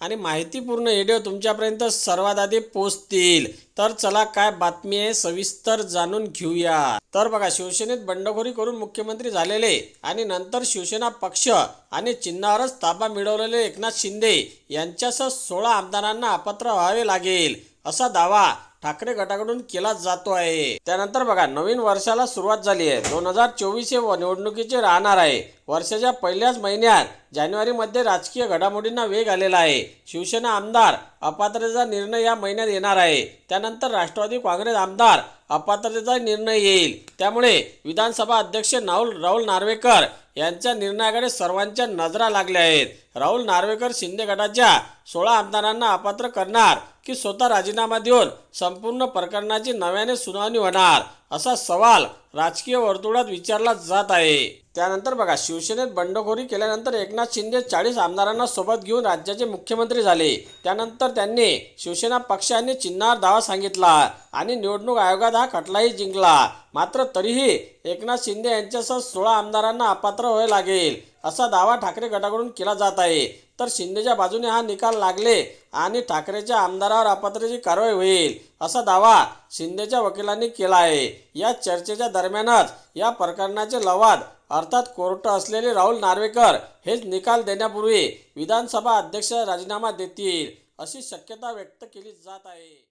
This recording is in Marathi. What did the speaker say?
आणि माहितीपूर्ण व्हिडिओ तुमच्यापर्यंत सर्वात आधी पोहोचतील. तर चला काय बातमी आहे सविस्तर जाणून घेऊया. तर बघा शिवसेनेत बंडखोरी करून मुख्यमंत्री झालेले आणि नंतर शिवसेना पक्ष आणि चिन्हावरच ताबा मिळवलेले एकनाथ शिंदे यांच्यासह सोळा आमदारांना अपत्र व्हावे लागेल असा दावा ठाकरे गटाकडून केला जातो आहे. त्यानंतर बघा नवीन वर्षाला सुरुवात झाली आहे. दोन हजार चोवीस हे व- निवडणुकीचे राहणार आहे. वर्षाच्या पहिल्याच महिन्यात जानेवारीमध्ये राजकीय घडामोडींना वेग आलेला आहे. शिवसेना आमदार अपात्रतेचा निर्णय या महिन्यात येणार आहे. त्यानंतर राष्ट्रवादी काँग्रेस आमदार अपात्रतेचा निर्णय येईल. त्यामुळे विधानसभा अध्यक्ष राहुल राहुल नार्वेकर यांच्या निर्णयाकडे सर्वांच्या नजरा लागल्या आहेत. राहुल नार्वेकर शिंदे गटाच्या सोळा आमदारांना अपात्र करणार की स्वतः राजीनामा देऊन संपूर्ण प्रकरणाची नव्याने सुनावणी होणार असा सवाल राजकीय वर्तुळात विचारला जात आहे. त्यानंतर बघा शिवसेनेत बंडखोरी केल्यानंतर एकनाथ शिंदे चाळीस आमदारांना सोबत घेऊन राज्याचे मुख्यमंत्री झाले. त्यानंतर त्यांनी शिवसेना पक्षाने चिन्हावर दावा सांगितला आणि निवडणूक आयोगात हा खटलाही जिंकला. मात्र तरीही एकनाथ शिंदे यांच्यासह सोळा आमदारांना अपात्र व्हावे लागेल असा दावा ठाकरे गटाकडून केला जात आहे. तर शिंदेच्या बाजूने हा निकाल लागले आणि ठाकरेच्या आमदारावर अपात्रची कारवाई होईल असा दावा शिंदेच्या वकिलांनी केला आहे. या चर्चेच्या दरम्यानच या प्रकरणाचे लवाद अर्थात कोर्ट असलेले राहुल नार्वेकर हेच निकाल देण्यापूर्वी विधानसभा अध्यक्ष राजीनामा देतील अशी शक्यता व्यक्त केली जात आहे.